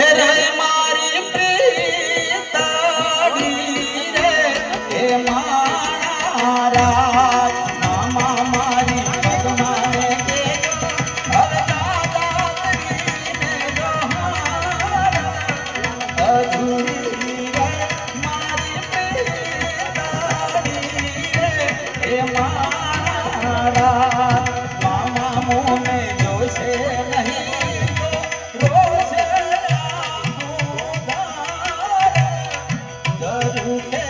Yeah. मुख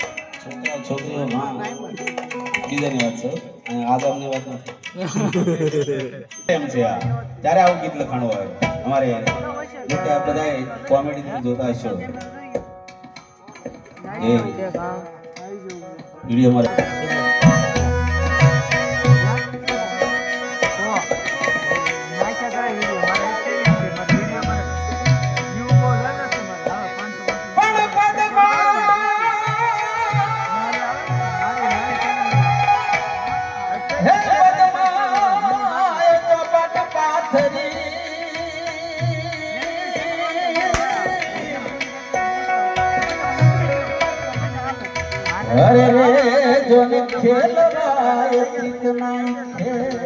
છોકરા વાત છે. આગામની વાત એમ છે આ. ત્યારે આવું ગીત લખાણું અમારે એટલે આ કોમેડી જોતા હશો. એ. વીડિયો મારે અરે રે જોન ખેલ રાય કિતના ખેલ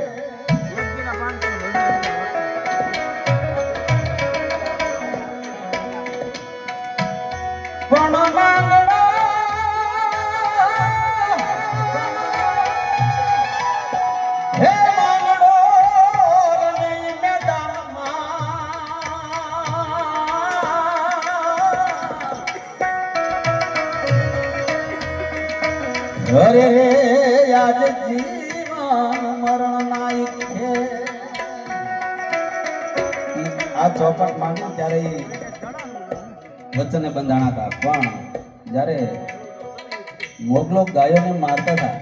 પણ આજ જીવન મરણ નાઈ છે. આ ચોપટ માંગ્યું ત્યારે વચને બંધાણા હતા. પણ જ્યારે મોગલો ગાયોને મારતા હતા,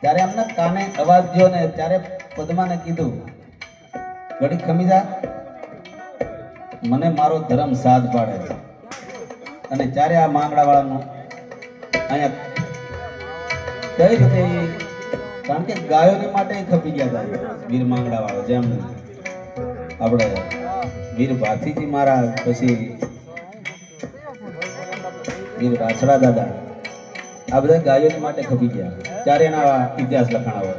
ત્યારે એમને કાને અવાજ ગયો ને ત્યારે પદ્માને કીધું ઘડી ખમી મને મારો ધર્મ સાથ પાડે અને ત્યારે આ માંગડા વાળાનું અહીંયા કઈ રીતે કારણ કે ગાયોને માટે ખપી ગયા હતા. વીર માંગડા વાળો જેમ આપણે વીર ભાથીજી મારા પછી વીર રાછડા દાદા, આ બધા ગાયોને માટે ખપી ગયા. ત્યારે એના ઇતિહાસ લખાણા હોય.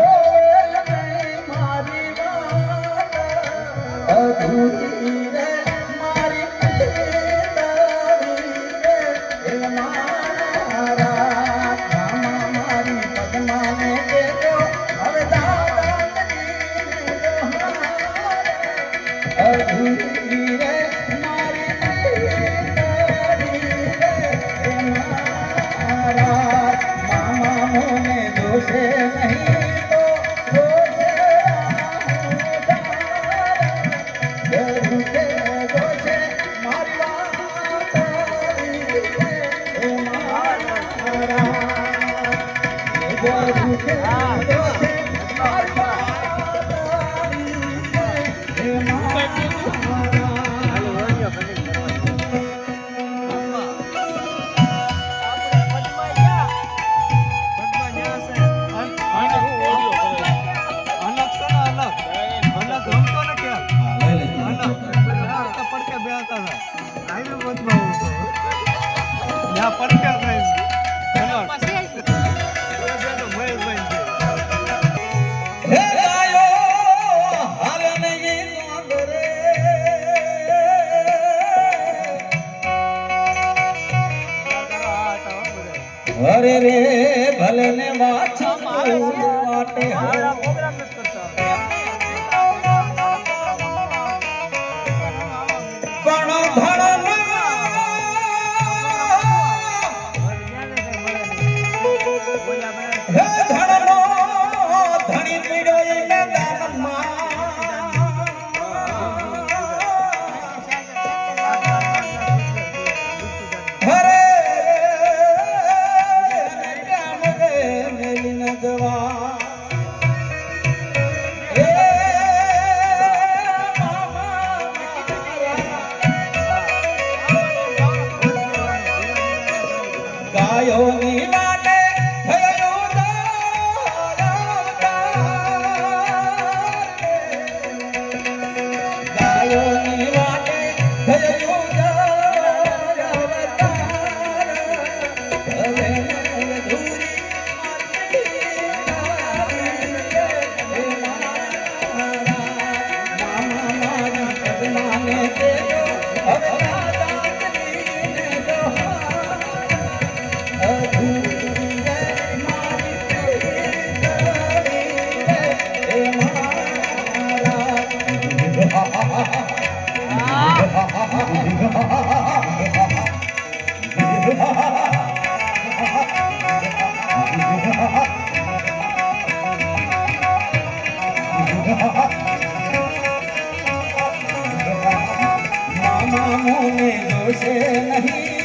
દોષે નહીં. મામા મોને જોશે નહીં.